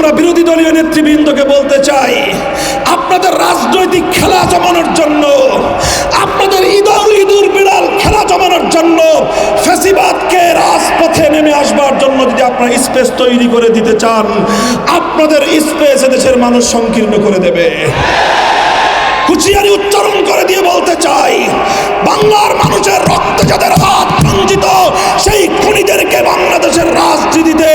আমরা বিরোধী দলীয় নেতৃবৃন্দকে বলতে চাই, আপনাদের রাজনৈতিক খেলা জমানোর জন্য, আপনাদের ইদর ইঁদুর বিড়াল খেলা জমানোর জন্য ফ্যাসিবাদকে রাজপথে নেমে আসবার জন্য যদি আপনারা স্পেস তৈরি করে দিতে চান, আপনাদের স্পেস দেশের মানুষ সংকীর্ণ করে দেবে। হুঁশিয়ারি উচ্চারণ করে দিয়ে বলতে চাই, বাংলার মানুষের রক্তে যাদের হাত রঞ্জিত সেই খুনিদেরকে বাংলাদেশের রাজনীতিতে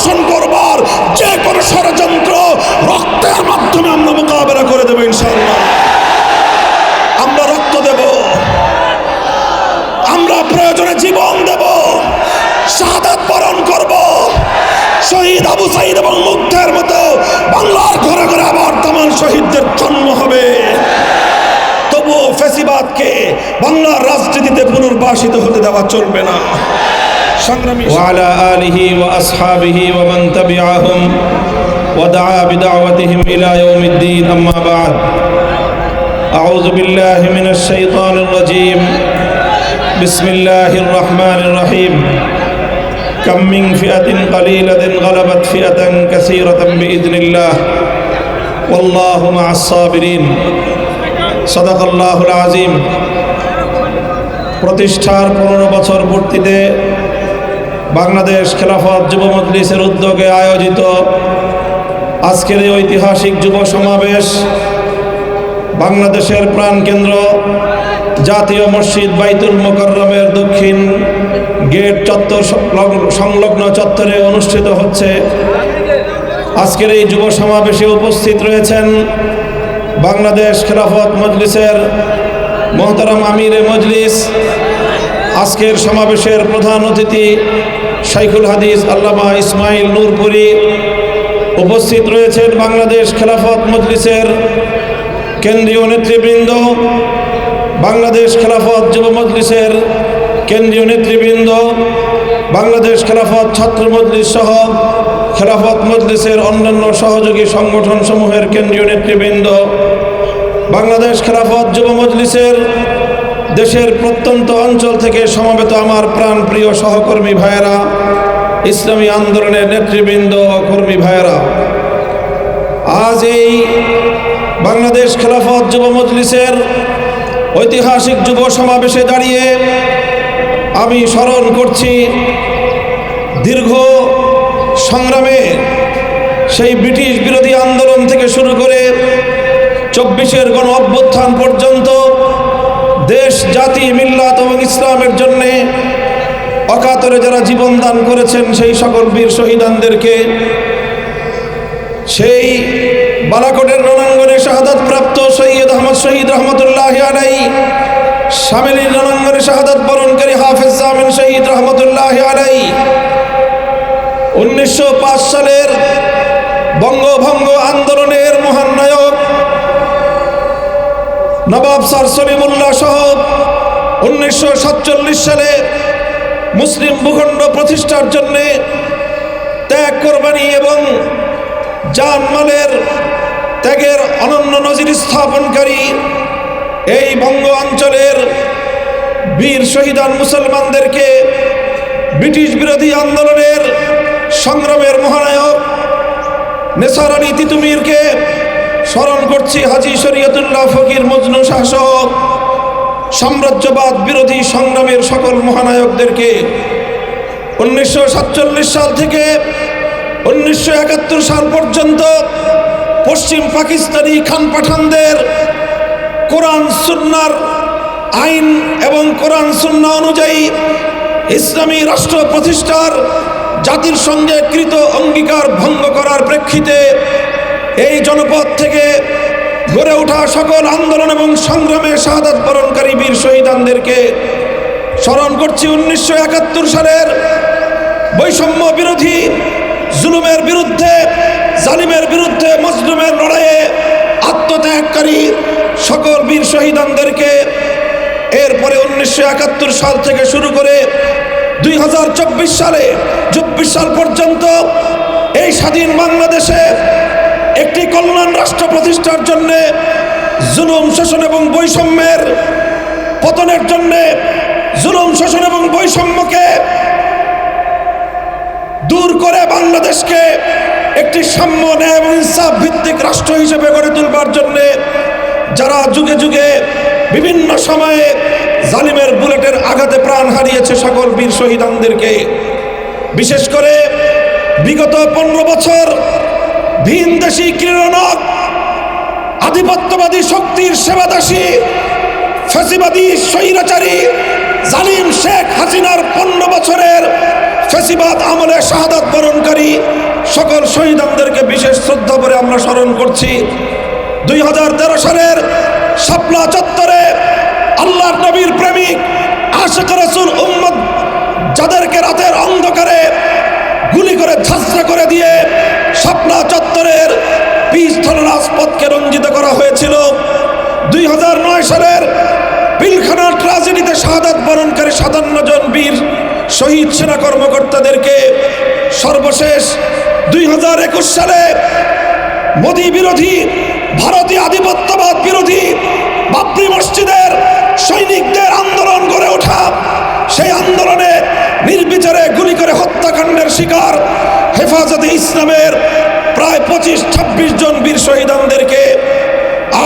পুনর্বাসন করবার যে কোনো ষড়যন্ত্র রক্তের মাধ্যমে আমরা মোকাবেলা করে দেবো ইনশাল্লাহ আমরা রক্ত দেব। আমরা প্রয়োজনে জীবন দেব। শাহাদাত বরণ করব। শহীদ আবু সাইদ এবং মুগ্ধের মতো বাংলার ঘরে ঘরে আবার তামান শহীদদের জন্ম হবে। তবুও ফেসিবাদকে বাংলার রাজনীতিতে পুনর্বাসিত হতে দেওয়া চলবে না। وعلى آله وأصحابه ومن تبعهم ودعا بدعوتهم إلى يوم الدين أما بعد أعوذ بالله من الشيطان الرجيم بسم الله الرحمن الرحيم كم من فئة قليلة غلبت فئة كثيرة بإذن الله والله مع الصابرين صدق الله العظيم প্রতিষ্ঠার পনেরো বছর পূর্তিতে বাংলাদেশ খেলাফত যুব মজলিসের উদ্যোগে আয়োজিত আজকের এই ঐতিহাসিক যুব সমাবেশ বাংলাদেশের প্রাণকেন্দ্র জাতীয় মসজিদ বাইতুল মোকাররমের দক্ষিণ গেট চত্বর সংলগ্ন- চত্বরে অনুষ্ঠিত হচ্ছে। আজকের এই যুব সমাবেশে উপস্থিত রয়েছেন বাংলাদেশ খেলাফত মজলিসের মোহতারাম আমিরে মজলিস। আজকের সমাবেশের প্রধান অতিথি শাইখুল হাদিস, আল্লামা ইসমাইল নূরপুরি উপস্থিত রয়েছেন বাংলাদেশ খেলাফত মজলিসের কেন্দ্রীয় নেতৃবৃন্দ, বাংলাদেশ খেলাফত যুব মজলিসের কেন্দ্রীয় নেতৃবৃন্দ, বাংলাদেশ খেলাফত ছাত্র মজলিস সহ খেলাফত মজলিসের অন্যান্য সহযোগী সংগঠন সমূহের কেন্দ্রীয় নেতৃবৃন্দ, বাংলাদেশ খেলাফত যুব মজলিসের দেশের প্রত্যন্ত অঞ্চল থেকে সমবেত আমার প্রাণ প্রিয় সহকর্মী ভাইয়েরা, ইসলামী আন্দোলনের নেতৃবৃন্দ, কর্মী ভাইয়েরা, আজ এই বাংলাদেশ খেলাফত যুব মজলিসের ঐতিহাসিক যুব সমাবেশে দাঁড়িয়ে আমি স্মরণ করছি দীর্ঘ সংগ্রামে সেই ব্রিটিশ বিরোধী আন্দোলন থেকে শুরু করে চব্বিশের গণ অভ্যুত্থান পর্যন্ত দেশ, জাতি, মিল্লাত এবং ইসলামের জন্যে অকাতরে যারা জীবন দান করেছেন সেই সকল বীর শহীদানদেরকে সেই বালাকোটের রণাঙ্গনে শাহাদাত প্রাপ্ত সৈয়দ আহমদ শহীদ রহমতুল্লাহ আলাই, সামিলির রণাঙ্গনে শাহাদাত বরণকারী হাফেজ জামিন শহীদ রহমতুল্লাহ আলাই, উনিশশো সালের বঙ্গভঙ্গ আন্দোলনের মহান নায়ক নবাব স্যার সলিমুল্লাহ সহ উনিশশো সাতচল্লিশ সালে মুসলিম ভূখণ্ড প্রতিষ্ঠার জন্যে ত্যাগ কোরবানি এবং জানমালের ত্যাগের অনন্য নজির স্থাপনকারী এই বঙ্গ অঞ্চলের বীর শহীদান মুসলমানদেরকে ব্রিটিশ বিরোধী আন্দোলনের সংগ্রামের মহানায়ক নেসারানি তিতুমিরকে স্মরণ করছি হাজি শরীয়তুল্লাহ ফকির মজনু শাসক, সাম্রাজ্যবাদ বিরোধী সংগ্রামের সকল মহানায়কদেরকে উনিশশো সাতচল্লিশ সাল থেকে উনিশশো একাত্তর সাল পর্যন্ত পশ্চিম পাকিস্তানি খান পাঠানদের কোরআন সুন্নার আইন এবং কোরআন সুন্না অনুযায়ী ইসলামী রাষ্ট্র প্রতিষ্ঠার জাতির সঙ্গে কৃত অঙ্গীকার ভঙ্গ করার প্রেক্ষিতে এই জনপদ থেকে গড়ে ওঠা সকল আন্দোলন এবং সংগ্রামে শাহাদাত বরণকারী বীর শহীদানদেরকে স্মরণ করছি উনিশশো একাত্তর সালের বৈষম্য বিরোধী জুলুমের বিরুদ্ধে, জালিমের বিরুদ্ধে, মজলুমের লড়াইয়ে আত্মত্যাগকারী সকল বীর শহীদানদেরকে এরপরে উনিশশো একাত্তর সাল থেকে শুরু করে দুই হাজার চব্বিশ সালে, চব্বিশ সাল পর্যন্ত এই স্বাধীন বাংলাদেশে একটি কল্যাণ রাষ্ট্র প্রতিষ্ঠার জন্যে, জুলুম, শোষণ এবং বৈষম্যের পতনের জন্যে, জুলুম, শোষণ এবং বৈষম্যকে দূর করে বাংলাদেশকে একটি সাম্য, ন্যায় এবং ইনসাফ ভিত্তিক রাষ্ট্র হিসেবে গড়ে তুলবার জন্যে, যারা যুগে যুগে বিভিন্ন সময়ে জালিমের বুলেটের আঘাতে প্রাণ হারিয়েছে সকল বীর শহীদানদেরকে। বিশেষ করে বিগত পনেরো বছর ভিনদেশি ক্রীড়নক, আধিপত্যবাদী শক্তির সেবাদাসী, ফেসিবাদী স্বৈরাচারী জালিম শেখ হাসিনার পনেরো বছরের ফেসিবাদ আমলে শাহাদাত বরণকারী সকল শহীদানদেরকে বিশেষ শ্রদ্ধা করে আমরা স্মরণ করছি। দুই হাজার তেরো সালের শাপলা চত্বরে আল্লাহর নবীর প্রেমিক আশেখ রসুল উম্মদ যাদেরকে রাতের অন্ধকারে গুলি করে ঝাঁসরা করে দিয়ে রাজপথকে রঞ্জিত করা হয়েছিল। দুই হাজার নয় সালের পিলখানা ট্রাজেডিতে শাহাদাত বরণকারী সাতান্ন জন বীর শহীদ সেনা কর্মকর্তাদেরকে সর্বশেষ দুই হাজার একুশ সালে মোদী বিরোধী, ভারতীয় আধিপত্যবাদ বিরোধী বাবরি মসজিদের সৈনিকদের আন্দোলন গড়ে ওঠা। সেই আন্দোলনে নির্বিচারে গুলি করে হত্যাকাণ্ডের শিকার হেফাজতে ইসলামের প্রায় পঁচিশ, ছাব্বিশ জন বীর শহীদানদেরকে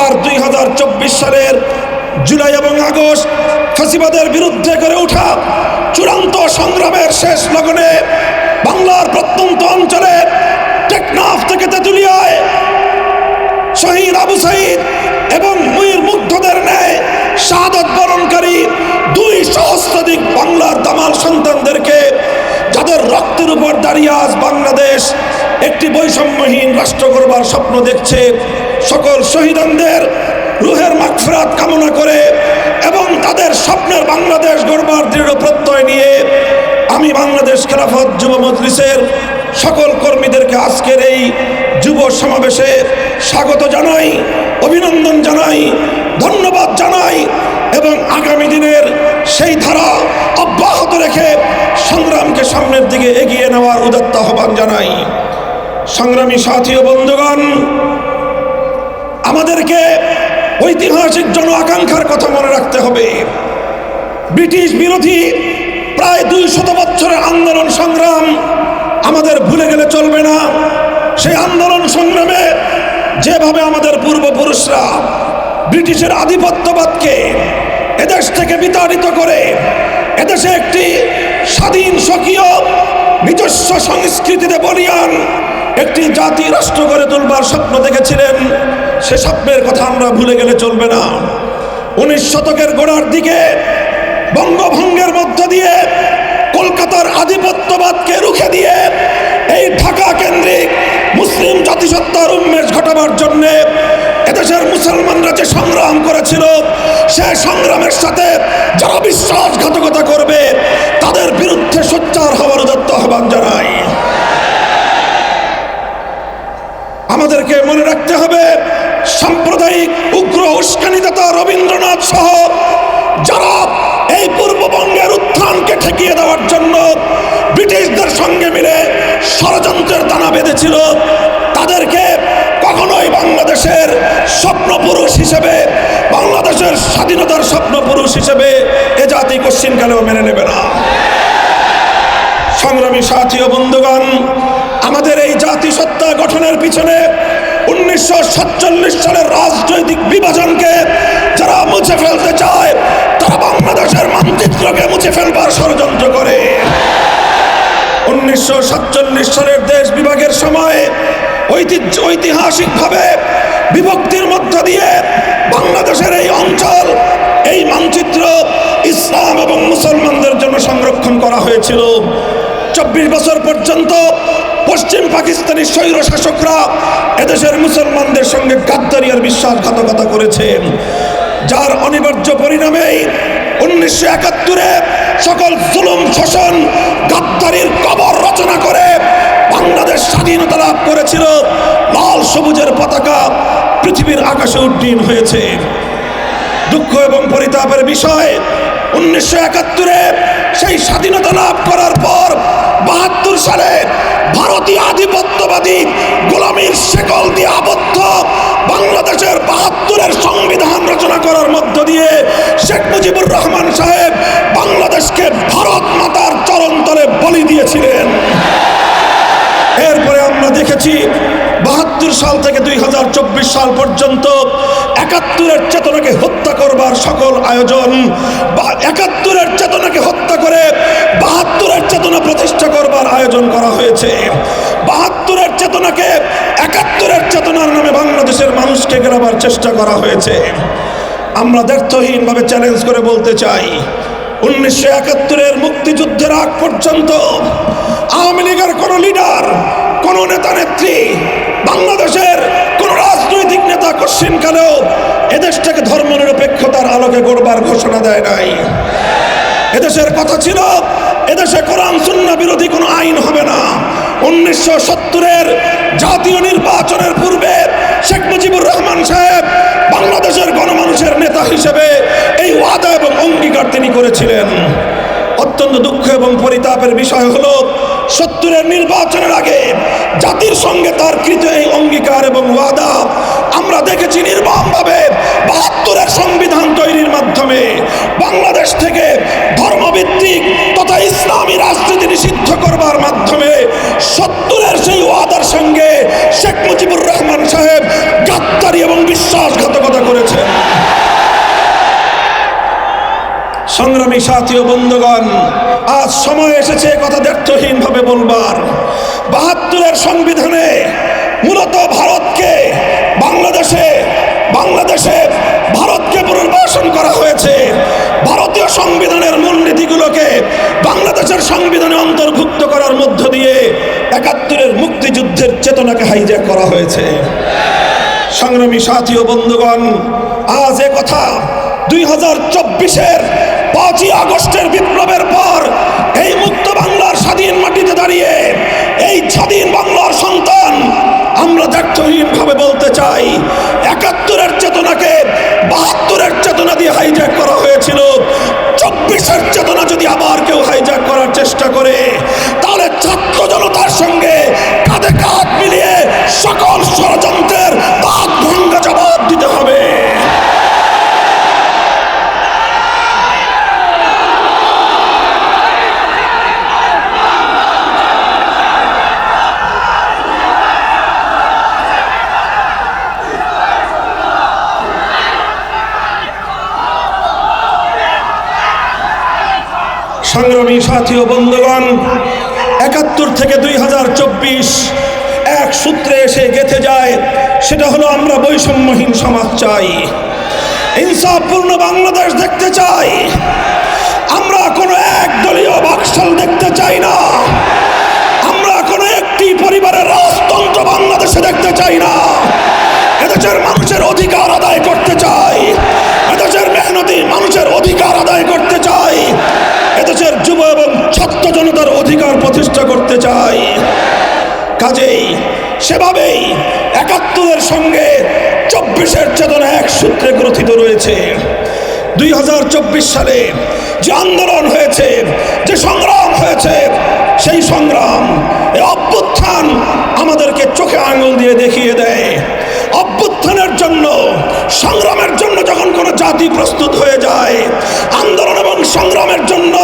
আর দুই হাজার চব্বিশ সালের জুলাই এবং আগস্ট ফাঁসিবাদের বিরুদ্ধে করে ওঠা চূড়ান্ত সংগ্রামের শেষ লগনে বাংলার প্রত্যন্ত অঞ্চলে টেকনাফ থেকে তেঁতুলিয়ায় শহীদ আবু সাইদ এবং মুইর মুগ্ধদের ন্যায় শাহাদত বরণকারী বাংলার তামাল সন্তানদেরকে যাদের রক্তের উপর দাঁড়িয়ে আজ বাংলাদেশ একটি বৈষম্যহীন রাষ্ট্র করবার স্বপ্ন দেখছে, সকল শহীদানদের রুহের মাগফিরাত কামনা করে এবং তাদের স্বপ্নের বাংলাদেশ গড়বার দৃঢ় প্রত্যয় নিয়ে আমি বাংলাদেশ খেলাফত যুব মজলিসের সকল কর্মীদেরকে আজকের এই যুব সমাবেশে স্বাগত জানাই, অভিনন্দন জানাই, ধন্যবাদ জানাই। এবং আগামী দিনের সেই ধারা অব্যাহত রেখে সংগ্রামকে সামনের দিকে এগিয়ে নেওয়ার উদাত্ত আহ্বান জানাই। সংগ্রামী সাথী ও বন্ধুগণ, আমাদেরকে ঐতিহাসিক জন আকাঙ্ক্ষার কথা মনে রাখতে হবে। ব্রিটিশ বিরোধী প্রায় দুই শত বছরের আন্দোলন সংগ্রাম আমাদের ভুলে গেলে চলবে না। সেই আন্দোলন সংগ্রামে যেভাবে আমাদের পূর্বপুরুষরা ব্রিটিশের আধিপত্যবাদকে এদেশ থেকে বিতাড়িত করে এদেশে একটি স্বাধীন, স্বকীয়, নিজস্ব সংস্কৃতিতে বলিয়ান একটি জাতি রাষ্ট্র গড়ে তুলবার স্বপ্ন দেখেছিলেন। সে স্বপ্নের কথা আমরা ভুলে গেলে চলবে না। উনিশ শতকের গোড়ার দিকে বঙ্গভঙ্গের মধ্য দিয়ে কলকাতার আধিপত্যবাদকে রুখে দিয়ে এই ঢাকা কেন্দ্রিক মুসলিম জাতিসত্তার উন্মেষ ঘটাবার জন্যে এদেশের মুসলমানরা যে সংগ্রাম করেছিল, সে সংগ্রামের সাথে যারা বিশ্বাসঘাতকতা করবে, তাদের বিরুদ্ধে সোচ্চার হওয়ার দত্ত আহ্বান জানাই। আমাদেরকে মনে রাখতে হবে, সাম্প্রদায়িক উগ্র উস্কানিদাতা রবীন্দ্রনাথ সহ যারা এই পূর্ববঙ্গের উত্থানকে ঠেকিয়ে দেওয়ার জন্য ব্রিটিশদের সঙ্গে মিলে ষড়যন্ত্রের দানা বেঁধেছিল, তাদেরকে বাংলাদেশের স্বপ্নপুরুষ হিসেবে, বাংলাদেশের স্বাধীনতার স্বপ্নপুরুষ হিসেবে এ জাতি কশ্চিনকালেও মেনে নেবে না। সংগ্রামী সাথী ও বন্ধুগণ, আমাদের এই জাতিসত্তা গঠনের পিছনে উনিশশো সাতচল্লিশ সালের রাজনৈতিক বিভাজনকে যারা মুছে ফেলতে চায়, তারা বাংলাদেশের মানচিত্রকে মুছে ফেলবার ষড়যন্ত্র করে। উনিশশো সাতচল্লিশ সালের দেশ বিভাগের সময় ঐতিহ্য ঐতিহাসিকভাবে বিভক্তির মধ্য দিয়ে বাংলাদেশের এই অঞ্চল, এই মানচিত্র ইসলাম এবং মুসলমানদের জন্য সংরক্ষণ করা হয়েছিল। চব্বিশ বছর পর্যন্ত পশ্চিম পাকিস্তানি স্বৈর শাসকরা এদেশের মুসলমানদের সঙ্গে গাদ্দারি আর বিশ্বাসঘাতকতা করেছে যার অনিবার্য পরিণামেই উনিশশো একাত্তরে সকল জুলুম, শোষণ, গাদ্দারির কবর রচনা করে বাংলাদেশ স্বাধীনতা লাভ করেছিল। লাল সবুজের পতাকা পৃথিবীর আকাশে উড্ডীন হয়েছে। দুঃখ এবং পরিতাপের বিষয়, উনিশশো একাত্তরে সেই স্বাধীনতা লাভ করার পর বাহাত্তর সালে ভারতীয় আধিপত্যবাদী গোলামীর শেকল দিয়ে আবদ্ধ বাংলাদেশের বাহাত্তরের সংবিধান রচনা করার মধ্য দিয়ে শেখ মুজিবুর রহমান সাহেব বাংলাদেশকে ভারত মাতার চরণ তলে বলি দিয়েছিলেন। দেখেছি, বাহাত্তর সাল থেকে দুই হাজার চব্বিশ সাল পর্যন্ত একাত্তরের চেতনাকে হত্যা করবার সকল আয়োজন, বা একাত্তরের চেতনাকে হত্যা করে বাহাত্তরের চেতনা প্রতিষ্ঠা করবার আয়োজন করা হয়েছে। বাহাত্তরের চেতনাকে একাত্তরের চেতনার নামে বাংলাদেশের মানুষকে গেরাবার চেষ্টা করা হয়েছে। আমরা দ্ব্যর্থহীনভাবে চ্যালেঞ্জ করে বলতে চাই, উনিশশো একাত্তরের মুক্তিযুদ্ধের আগ পর্যন্ত আওয়ামী লীগের কোন লিডার কোন নেতা নেত্রী বাংলাদেশের কোন রাজনৈতিক নেতা কশ্চিনকালেও এদেশটাকে ধর্মনিরপেক্ষতার আলোকে গড়বার ঘোষণা দেয় নাই। এদেশের কথা ছিল, এদেশে কোরআন সুন্না বিরোধী কোনো আইন হবে না। উনিশশো সত্তরের জাতীয় নির্বাচনের পূর্বে শেখ মুজিবুর রহমান সাহেব বাংলাদেশের গণমানুষের নেতা হিসেবে এই ওয়াদা এবং অঙ্গীকার তিনি করেছিলেন। অত্যন্ত দুঃখ এবং পরিতাপের বিষয় হলো, সত্তরের নির্বাচনের আগে জাতির সঙ্গে তার কৃত এই অঙ্গীকার এবং ওয়াদা আমরা দেখেছি নির্মমভাবে বাহাত্তরের সংবিধান তৈরির মাধ্যমে বাংলাদেশ থেকে ধর্মভিত্তিক তথা ইসলামী রাজনীতি নিষিদ্ধ করবার মাধ্যমে সত্তরের সেই ওয়াদার সঙ্গে শেখ মুজিবুর রহমান সাহেব গাদ্দারি এবং বিশ্বাসঘাতকতা করেছেন। সংগ্রামী সাথী বন্ধুগণ, আজ সময় এসেছে কথা ভাবে বলবার। বাহাত্তরের সংবিধানে মূলত ভারতকে বাংলাদেশে বাংলাদেশে ভারতকে পুনর্বাসন করা হয়েছে। ভারতীয় সংবিধানের মূলনীতিগুলোকে বাংলাদেশের সংবিধানে অন্তর্ভুক্ত করার মধ্য দিয়ে একাত্তরের মুক্তিযুদ্ধের চেতনাকে হাইজ্যাক করা হয়েছে। সংগ্রামী সাথী বন্ধুগণ, আজ এ কথা দুই হাজার চব্বিশের পাঁচই আগস্টের বিপ্লবের পর এই মুক্ত বাংলার স্বাধীন মাটিতে দাঁড়িয়ে এই স্বাধীন বাংলার সন্তান আমরা দায়িত্বহীন ভাবে বলতে চাই, একাত্তরের চেতনাকে বাহাত্তরের চেতনা দিয়ে হাইজ্যাক করা হয়েছিল। চব্বিশের চেতনা যদি আবার কেউ হাইজ্যাক করার চেষ্টা করে, তাহলে ছাত্র জনতার সঙ্গে কাঁধে কাঁধ মিলিয়ে সকল ষড়যন্ত্রের দাঁত ভঙ্গা জবাব দিতে হবে সংগ্রামী সাথী ও বন্ধুগণ, একাত্তর থেকে দুই এক সূত্রে এসে গেথে যায়, সেটা হলো আমরা বৈষম্যহীন সমাজ চাই। ইনসাফপূর্ণ বাংলাদেশ দেখতে চাই। আমরা কোনো এক দলীয় বাকশাল দেখতে চাই না। আমরা কোনো একটি পরিবারের রাজতন্ত্র বাংলাদেশে দেখতে চাই না। এদেশের মানুষের অধিকার আদায় করতে চাই। এদেশের মেহনতি মানুষের অধিকার আদায় করতে চাই এদেশের যুব এবং ছাত্র জনতার অধিকার প্রতিষ্ঠা করতে চাই। কাজেই সেভাবেই একাত্তরের সঙ্গে চব্বিশের চেতনা এক সূত্রে গ্রথিত রয়েছে। দুই হাজার চব্বিশ সালে যে আন্দোলন হয়েছে, যে সংগ্রাম হয়েছে, সেই সংগ্রাম অভ্যুত্থান আমাদেরকে চোখে আঙুল দিয়ে দেখিয়ে দেয়। অভ্যুত্থানের জন্য, সংগ্রামের জন্য যখন কোনো জাতি প্রস্তুত হয়ে যায়, আন্দোলন সংগ্রামের জন্য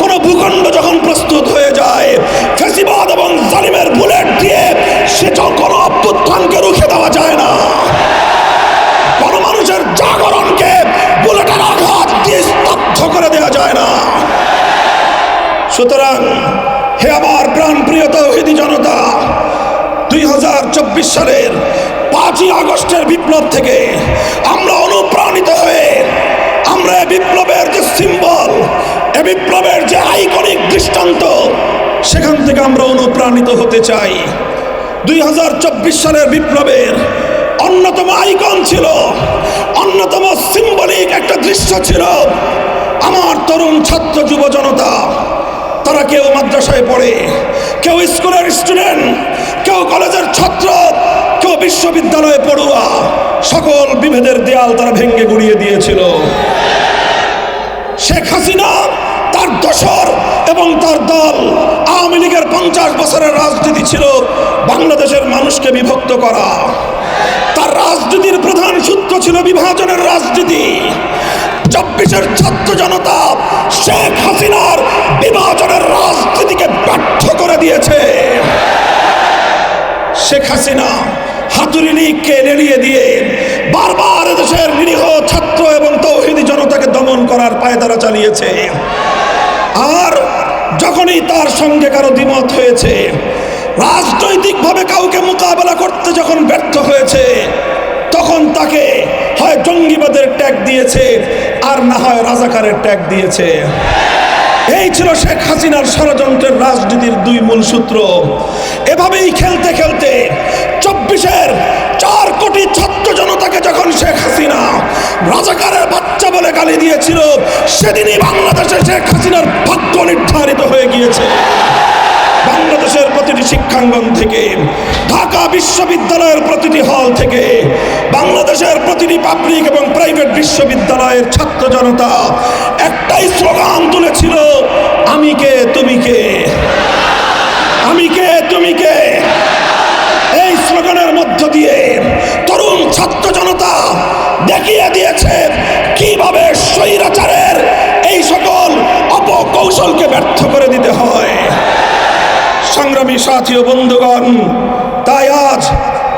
কোনো ভূখণ্ড যখন প্রস্তুত হয়ে যায়, ফেসিবাদ এবং জালিমের বুলেট দিয়ে সে কোনো অভ্যুত্থানকে রুখে দেওয়া যায় না। গণমানুষের জাগরণকে বুলেটের আঘাত দিয়ে স্তব্ধ করে দেওয়া যায় না। সুতরাং হে আমার প্রাণ প্রিয় তৌহিদি জনতা, দুই হাজার চব্বিশ সালের পাঁচই আগস্টের বিপ্লব থেকে আমরা অনুপ্রাণিত হয়ে আমরা বিপ্লবের যে সিম্বল, এ বিপ্লবের যে আইকনিক দৃষ্টান্ত, সেখান থেকে আমরা অনুপ্রাণিত হতে চাই। দুই হাজার চব্বিশ সালের বিপ্লবের অন্যতম আইকন ছিল, অন্যতম সিম্বলিক একটা দৃশ্য ছিল, আমার তরুণ ছাত্র যুব জনতা। তারা কেউ মাদ্রাসায় পড়ে, কেউ স্কুলের স্টুডেন্ট কেউ কলেজের ছাত্র বিশ্ববিদ্যালয়ে পড়ুয়া, সকল বিভেদের দেয়াল তারা ভেঙ্গে গুড়িয়ে দিয়েছিল। শেখ হাসিনা তার দশর এবং তার দল আওয়ামী লীগের পঞ্চাশ বছরের রাজনীতি ছিল বাংলাদেশের মানুষকে বিভক্ত করা। তার রাজনীতির প্রধান সূত্র ছিল বিভাজনের রাজনীতি। চব্বিশের ছাত্র জনতা শেখ হাসিনার বিভাজনের রাজনীতিকে ব্যর্থ করে দিয়েছে। শেখ হাসিনা হাতুড়ি লীগকে নেড়িয়ে দিয়ে বারবার দেশের নিরীহ ছাত্র এবং তৌহিদি জনতাকে দমন করার পায়তারা চালিয়েছে। আর যখনই তার সঙ্গে কারও দ্বিমত হয়েছে, রাজনৈতিকভাবে কাউকে মোকাবেলা করতে যখন ব্যর্থ হয়েছে, তখন তাকে হয় জঙ্গিবাদের ট্যাগ দিয়েছে আর না হয় রাজাকারের ট্যাগ দিয়েছে। এই ছিল শেখ হাসিনার ষড়যন্ত্রের রাজনীতির দুই মূল সূত্র। এভাবেই খেলতে খেলতে চব্বিশের চার কোটি ছাত্র জনতাকে যখন শেখ হাসিনা রাজাকারের বাচ্চা বলে গালি দিয়েছিল, সেদিনই বাংলাদেশে শেখ হাসিনার ভাগ্য নির্ধারিত হয়ে গিয়েছে। বাংলাদেশের প্রতিটি শিক্ষাঙ্গন থেকে, ঢাকা বিশ্ববিদ্যালয়ের প্রতিটি হল থেকে, বাংলাদেশের প্রতিটি পাবলিক এবং প্রাইভেট বিশ্ববিদ্যালয়ের ছাত্র জনতা একটাই স্লোগান তুলেছিল, আমি কে, তুমি কে? আমি কে, তুমি কে এই স্লোগানের মধ্য দিয়ে তরুণ ছাত্র জনতা দেখিয়ে দিয়েছে কীভাবে স্বৈরাচারের এই সকল অপকৌশলকে ব্যর্থ করে দিতে হয়। সংগ্রামী সাথী ও বন্ধুগণ, তাই আজ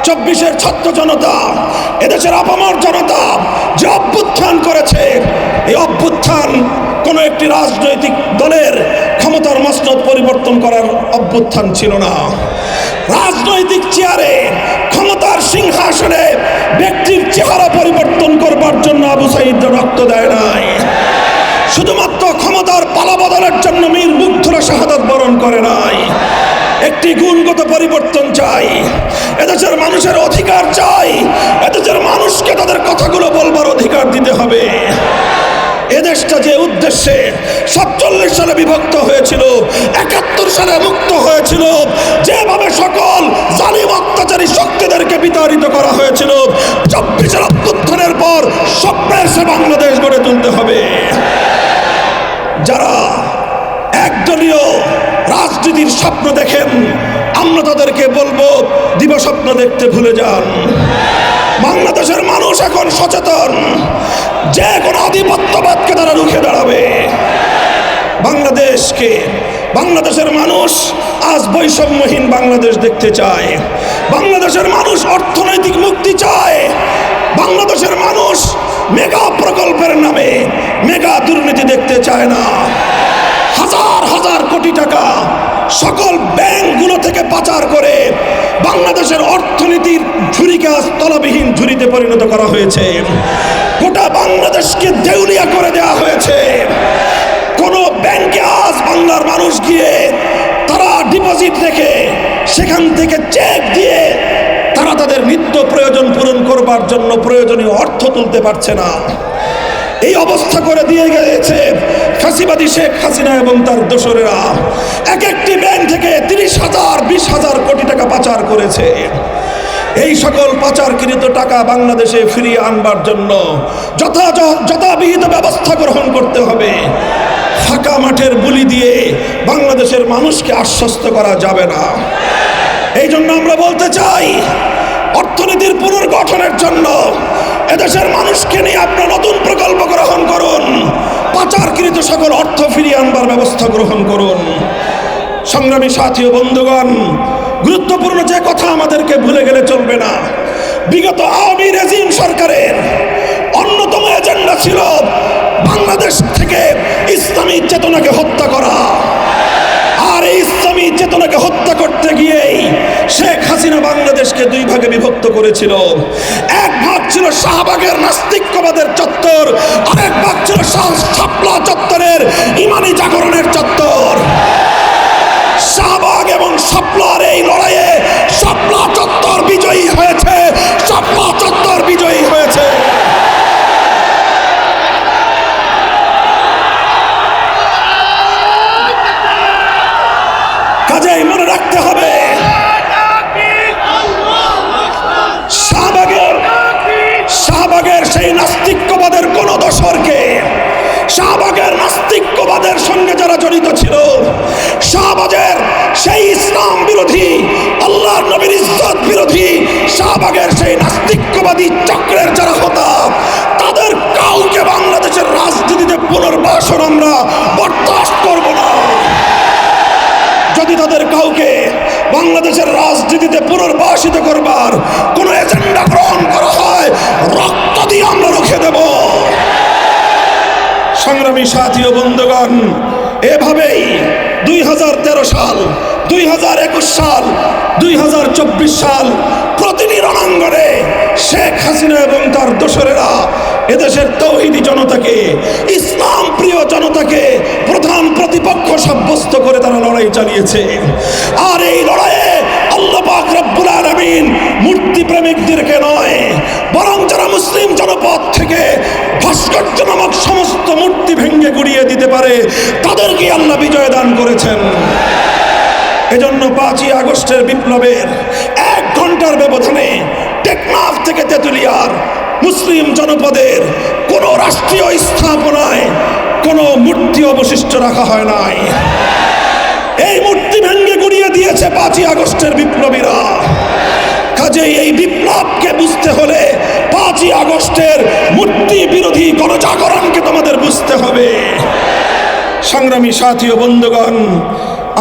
চব্বিশের ছাত্র জনতা, এদেশের আপামর জনতা যে অভ্যুত্থান করেছে, এই অভ্যুত্থান কোনো একটি রাজনৈতিক দলের পরিবর্তন করার অভ্যুত্থান ছিল না। রাজনৈতিক চেয়ারে ক্ষমতার সিংহাসনে ব্যক্তির চেহারা পরিবর্তন করবার জন্য আবু সাইদ রক্ত দেয় নাই। শুধুমাত্র ক্ষমতার পালাবদলের জন্য মীর মুগ্ধরা শাহাদাত বরণ করে নাই। একটি গুণগত পরিবর্তন চাই। এদেশের মানুষের অধিকার চাই। এদেশের মানুষকে তাদের কথাগুলো বলবার অধিকার দিতে হবে। এদেশটা যে উদ্দেশ্যে সাতচল্লিশ সালে বিভক্ত হয়েছিল, একাত্তর সালে মুক্ত হয়েছিল, যেভাবে সকল জালিম অত্যাচারী শক্তিদেরকে বিতাড়িত করা হয়েছিল চব্বিশের অভ্যুত্থানের পর স্বপ্নের সে বাংলাদেশ গড়ে তুলতে হবে। যারা একদলীয় রাজনীতির স্বপ্ন দেখেন, আমরা তাদেরকে বলব দিবস্বপ্ন দেখতে ভুলে যান। বাংলাদেশের মানুষ এখন সচেতন। যে কোনো আধিপত্যবাদকে তারা রুখে দাঁড়াবে। বাংলাদেশকে, বাংলাদেশের মানুষ আজ বৈষম্যহীন বাংলাদেশ দেখতে চায়। বাংলাদেশের মানুষ অর্থনৈতিক মুক্তি চায়। বাংলাদেশের মানুষ মেগা প্রকল্পের নামে মেগা দুর্নীতি দেখতে চায় না। হাজার হাজার কোটি টাকা সকল ব্যাংকগুলো থেকে পাচার করে বাংলাদেশের অর্থনীতির ঝুরিকে আজ তলাবিহীন ঝুরিতে পরিণত করা হয়েছে। গোটা বাংলাদেশকে দেউলিয়া করে দেওয়া হয়েছে। কোন ব্যাংকে আজ বাংলার মানুষ গিয়ে তারা ডিপোজিট রেখে সেখান থেকে চেক দিয়ে তারা তাদের নিত্য প্রয়োজন পূরণ করবার জন্য প্রয়োজনীয় অর্থ তুলতে পারছে না। এই অবস্থা করে দিয়ে গেছে ফাঁসিবাদী শেখ হাসিনা এবং তার দোসরেরা এক একটি ব্যাংক থেকে তিরিশ হাজার, বিশ হাজার কোটি টাকা পাচার করেছে। এই সকল পাচারকৃত টাকা বাংলাদেশে ফিরিয়ে আনবার জন্য যথা যথাবিহিত ব্যবস্থা গ্রহণ করতে হবে। ফাঁকা মাঠের বুলি দিয়ে বাংলাদেশের মানুষকে আশ্বস্ত করা যাবে না। এই জন্য আমরা বলতে চাই, অর্থনীতির পুনর্গঠনের জন্য এদেশের মানুষকে নিয়ে আপনার নতুন প্রকল্প গ্রহণ করুন। পাচারকৃত সকল অর্থ ফিরিয়ে আনবার ব্যবস্থা গ্রহণ করুন। সংগ্রামী সাথী ও বন্ধুগণ, গুরুত্বপূর্ণ যে কথা আমাদেরকে ভুলে গেলে চলবে না। বিগত আওয়ামী রেজিম সরকারের অন্যতম এজেন্ডা ছিল বাংলাদেশ থেকে ইসলামী চেতনাকে হত্যা করা। ইসলামী হত্যা করতে গিয়েই শেখ হাসিনা বাংলাদেশকে দুই ভাগে বিভক্ত করেছিল। এক ভাগ ছিল শাহবাগের নাস্তিক্যবাদের চত্বর, আরেক ভাগ ছিল শাপলা চত্বরের ইমানি জাগরণের চত্বর। শাহবাগ এবং শাপলার এই লড়াইয়ে শাপলা চত্বর বিজয়ী হয়েছে, শাপলা চত্বর বিজয়ী হয়েছে। যারা ছিল। শাহবাগের সেই ইসলাম বিরোধী, আল্লাহর নবীর ইজ্জত বিরোধী, শাহবাগের সেই নাস্তিক্যবাদী চক্রের যারা হতা, তাদের কাউকে বাংলাদেশের রাজনীতিতে পুনর্বাসন আমরা বরদাস্ত করব না। যদি তাদের কাউকে বাংলাদেশের রাজনীতিতে পুনর্বাসিত করবার কোন এজেন্ডা গ্রহণ করা হয়, রক্ত দিয়ে আমরা রুখে দেব। সংগ্রামী সাথী ও বন্ধুগণ এভাবেই দুই হাজার তেরো সাল, দুই হাজার একুশ সাল, দুই হাজার চব্বিশ সাল প্রতিটি রণাঙ্গনে শেখ হাসিনা এবং তার দোসরেরা এদেশের তৌহিদি জনতাকে, ইসলাম প্রিয় জনতাকে প্রধান প্রতিপক্ষ সাব্যস্ত করে তারা লড়াই চালিয়েছে। আর এই লড়াইয়ে আল্লাহ পাক রব্বুল আলামিন মূর্তি প্রেমিকদেরকে নয় বরং যারা মুসলিম জনপদ থেকে ভাস্কর্য নামক সমস্ত মূর্তি ভেঙ্গে গুড়িয়ে দিতে পারে, তাদেরকে আল্লাহ বিজয় দান করেছেন। এজন্য পাঁচই আগস্টের বিপ্লবের এক ঘণ্টার ব্যবধানে টেকনাফ থেকে তেতুলিয়ার মুসলিম জনপদের কোন রাষ্ট্রীয় স্থাপনায় কোনো মূর্তি অবশিষ্ট রাখা হয় নাই। এই মূর্তি ভেঙ্গে গুড়িয়ে দিয়েছে পাঁচই আগস্টের বিপ্লবীরা। কাজেই এই বিপ্লবকে বুঝতে হলে পাঁচই আগস্টের মূর্তি বিরোধী গণজাগরণকে তোমাদের বুঝতে হবে। সংগ্রামী সাথী ও বন্ধুগণ,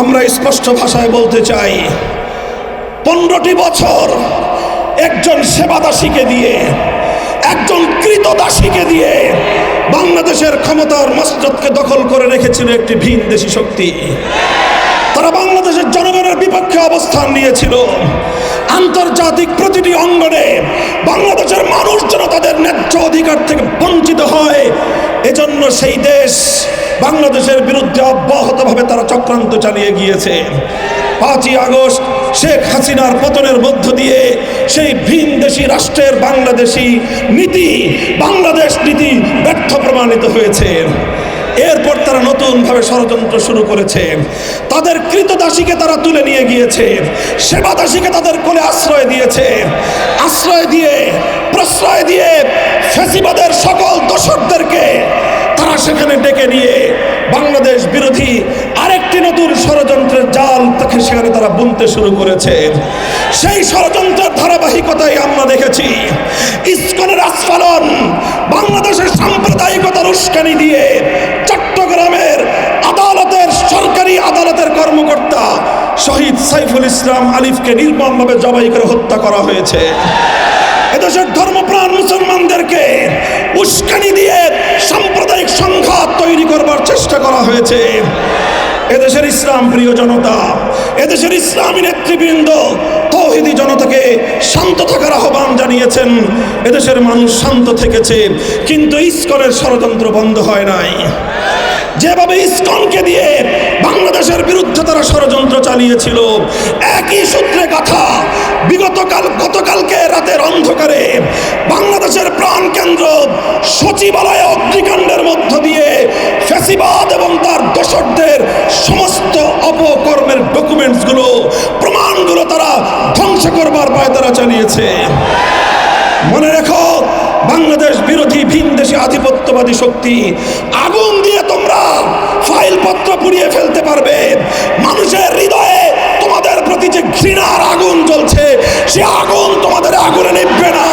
আমরা স্পষ্ট ভাষায় বলতে চাই, পনেরোটি বছর একজন সেবাদাসীকে দিয়ে, একজন কৃতদাসীকে দিয়ে বাংলাদেশের ক্ষমতার মসজিদকে দখল করে রেখেছিল একটি ভিন দেশি শক্তি। জনগণের বিপক্ষে অবস্থান নিয়েছিল। আন্তর্জাতিক প্রতিটি অঙ্গনে বাংলাদেশের মানুষ যেন তাদের ন্যায্য অধিকার থেকে বঞ্চিত হয়, এজন্য সেই দেশ বাংলাদেশের বিরুদ্ধে অব্যাহতভাবে তারা চক্রান্ত চালিয়ে গিয়েছে। পাঁচই আগস্ট, শেখ হাসিনার পতনের মধ্য দিয়ে সেই ভিন দেশি রাষ্ট্রের বাংলাদেশি নীতি, বাংলাদেশ নীতি ব্যর্থ প্রমাণিত হয়েছে। এরপর তারা নতুনভাবে ষড়যন্ত্র শুরু করেছে। তাদের কৃতদাসীকে তারা তুলে নিয়ে গিয়েছে। সেবাদাসীকে তাদের কোলে আশ্রয় দিয়েছে। আশ্রয় দিয়ে, প্রশ্রয় দিয়ে ফেসিবাদের সকল দোষকদেরকে তারা সেখানে ডেকে নিয়ে বাংলাদেশ বিরোধী আরেকটি নতুন ষড়যন্ত্রের তাকে সেখানে তারা বুনতে শুরু করেছে। সেই ষড়যন্ত্রের ধারাবাহিকতাই আমরা দেখেছি, ইস্কনের আস্ফালন বাংলাদেশের সাম্প্রদায়িকতার উস্কানি দিয়ে চট্টগ্রামের আদালতের, সরকারি আদালতের কর্মকর্তা শহীদ সাইফুল ইসলাম আলিফকে নির্মমভাবে জবাই করে হত্যা করা হয়েছে। এদেশের ধর্মপ্রাণ মুসলমানদেরকে উস্কানি দিয়ে সাম্প্রদায়িক সংঘাত তৈরি করবার চেষ্টা করা হয়েছে। এদেশের ইসলাম প্রিয় জনতা, এদেশের ইসলামী নেতৃবৃন্দ, তৌহিদি জনতাকে শান্ত থাকার আহ্বান জানিয়েছেন। এদেশের মানুষ শান্ত থেকেছে, কিন্তু ইস্কনের ষড়যন্ত্র বন্ধ হয় নাই। যেভাবে ইস্কনকে দিয়ে বাংলাদেশের বিরুদ্ধে তারা ষড়যন্ত্র চালিয়েছিল, একই সূত্রে কথা বিগতকাল, গতকালকে রাতের অন্ধকারে বাংলাদেশের প্রাণ কেন্দ্র সচিবালয় অগ্নিকাণ্ডের মধ্য দিয়ে ফেসিবাদ এবং তার দোসরদের সমস্ত অপকর্মের ডকুমেন্টসগুলো, প্রমাণগুলো তারা ধ্বংস করবার পায় তারা চালিয়েছে। মনে রেখো, বাংলাদেশ বিরোধী ভিন দেশি আধিপত্যবাদী শক্তি, আগুন দিয়ে তোমরা ফাইলপত্র পুড়িয়ে ফেলতে পারবে। মানুষের হৃদয়ে যে ঘৃণার আগুন জ্বলছে, সে আগুন তোমাদের আগুনে নিভবে না।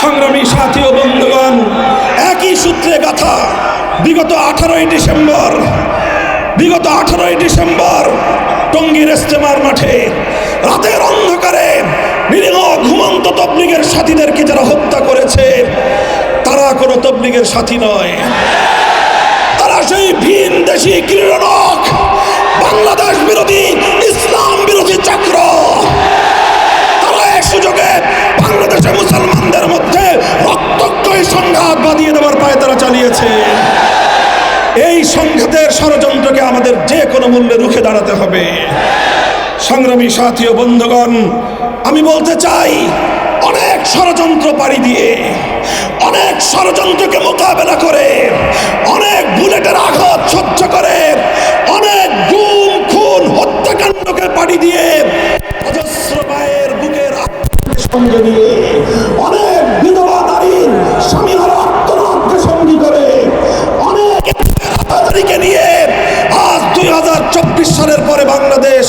সংগ্রামী সাথী ও বন্ধুগণ, একই সূত্রে গাথা বিগত আঠারোই ডিসেম্বর, বিগত আঠারোই ডিসেম্বর টঙ্গীর ইস্তেমার মাঠে রাতের অন্ধকারে নিরীহ ঘুমন্ত তবলিগের সাথীদেরকে যারা হত্যা করেছে, তারা কোনো তবলিগের সাথী নয়। সেই ভিন দেশি ক্রীড়নক বাংলাদেশ বিরোধী, ইসলাম বিরোধী চক্র। তারা এক সুযোগে বাংলাদেশে মুসলমানদের মধ্যে রক্তক্ষয়ী সংঘাত বাঁধিয়ে দেওয়ার পায় তারা চালিয়েছে। এই সংঘাতের ষড়যন্ত্রকে আমাদের যে কোনো মূল্যে রুখে দাঁড়াতে হবে। সংগ্রামী সাথী ও বন্ধুগণ, আমি বলতে চাই, অনেক ষড়যন্ত্র পাড়ি দিয়ে অনেক ষড়যন্ত্রকে মোকাবেলা করে, অনেক বুলেটের আঘাত সহ্য করে, অনেক গুম, খুন, হত্যাকাণ্ডকে পাড়ি দিয়ে অজস্র মায়ের বুকের সঙ্গে নিয়ে অনেক বিধবা নারীর স্বামী হারা আত্মনাথকে সঙ্গী করে, অনেক নিয়ে আজ দুই হাজার চব্বিশ সালের পরে বাংলাদেশ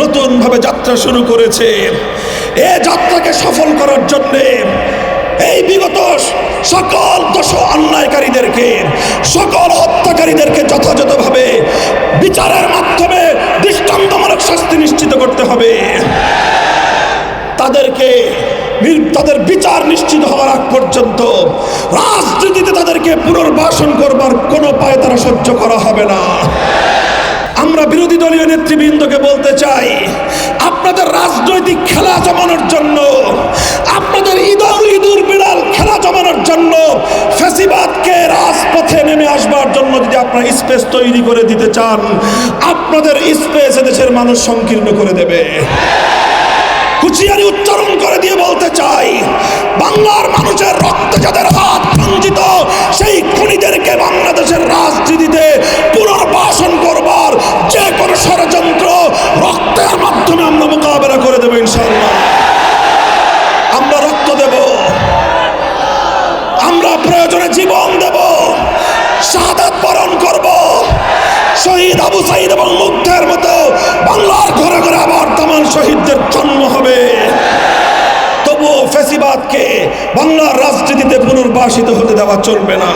নতুনভাবে যাত্রা শুরু করেছে। এ যাত্রাকে সফল করার জন্যে এই বিগত সকল দোষ অন্যায়কারীদেরকে, সকল হত্যাকারীদেরকে যথাযথভাবে বিচারের মাধ্যমে দৃষ্টান্তমূলক শাস্তি নিশ্চিত করতে হবে। তাদেরকে তাদের বিচার নিশ্চিত হওয়ার আগ পর্যন্ত রাজনীতিতে তাদেরকে পুনর্বাসন করবার কোনো পায়ে তারা সহ্য করা হবে না। আমরা বিরোধী দলীয় নেতৃবৃন্দকে বলতে চাই, আপনাদের রাজনৈতিক খেলা জমানোর জন্য, আপনাদের ইঁদুর ইঁদুর বিড়াল খেলা জমানোর জন্য ফেসিবাদকে রাজপথে নেমে আসবার জন্য যদি আপনারা স্পেস তৈরি করে দিতে চান, আপনাদের স্পেস দেশের মানুষ সংকীর্ণ করে দেবে। হুঁশিয়ারি উচ্চারণ করে দিয়ে বলতে চাই, বাংলার মানুষের রক্ত যাদের হাত রঞ্জিত সেই খুনিদেরকে বাংলাদেশের রাজনীতিতে যে কোনো ষড়যন্ত্র রক্তের মাধ্যমে আমরা মোকাবেলা করে দেবো ইনশাল্লাহ আমরা রক্ত দেব। আমরা প্রয়োজনে জীবন দেব। শাহাদাত বরণ করব। শহীদ আবু সাইদ এবং মুগ্ধের মতো বাংলার ঘরে ঘরে আবার তামান শহীদদের জন্ম হবে। তবুও ফেসিবাদকে বাংলার রাজনীতিতে পুনর্বাসিত হতে দেওয়া চলবে না।